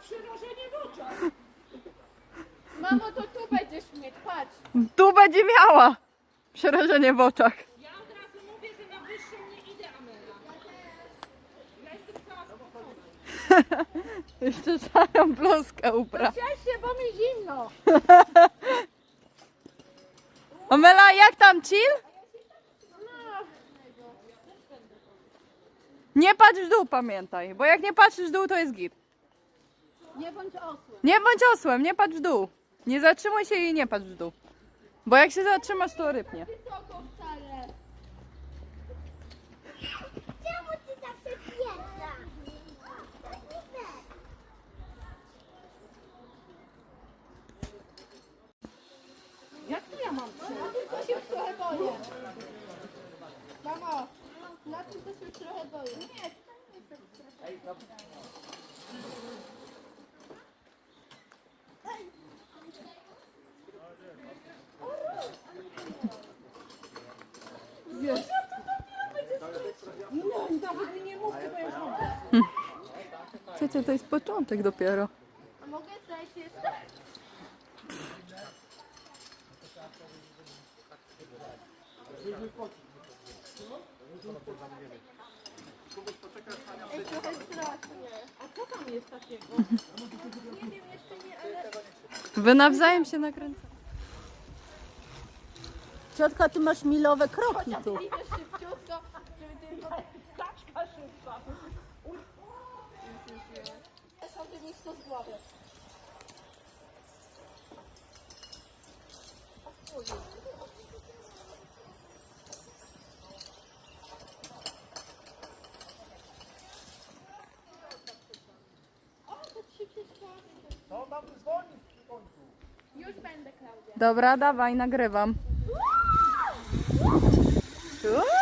przerażenie w oczach. Mamo, to tu będziesz mieć, patrz. Tu będzie miała przerażenie w oczach. Ja od razu mówię, że na wyższą nie idę, Amela. Ja jestem cała spokojna. Jeszcze szarą bluzkę ubra. Cześć się, bo mi zimno. Omela, jak tam chill? No, Nie patrz w dół, pamiętaj, bo jak nie patrzysz w dół, to jest git. Nie bądź osłem. Nie bądź osłem, nie patrz w dół. Nie zatrzymuj się i nie patrz w dół. Bo jak się zatrzymasz, to rypnie. Wysoko wcale. Czemu ty zawsze pierwsza? To nie fair. Jak to ja mam trzymać? Tylko się trochę boję. Mamo, na tym to się trochę boję. Nie, No, nawet mi nie mówcie, bo ja już mam. Wiecie, to jest początek dopiero. A mogę zejść jeszcze? Ej, trochę strasznie. A co tam jest takiego? Nie wiem, jeszcze nie, ale... Wy nawzajem się nakręcacie. Ciotka, ty masz milowe kroki tu. Idę szybciutko, żeby tylko kaczka szybka. Sobie to to w końcu. Już będę, Klaudia. Dobra, dawaj, nagrywam. Good.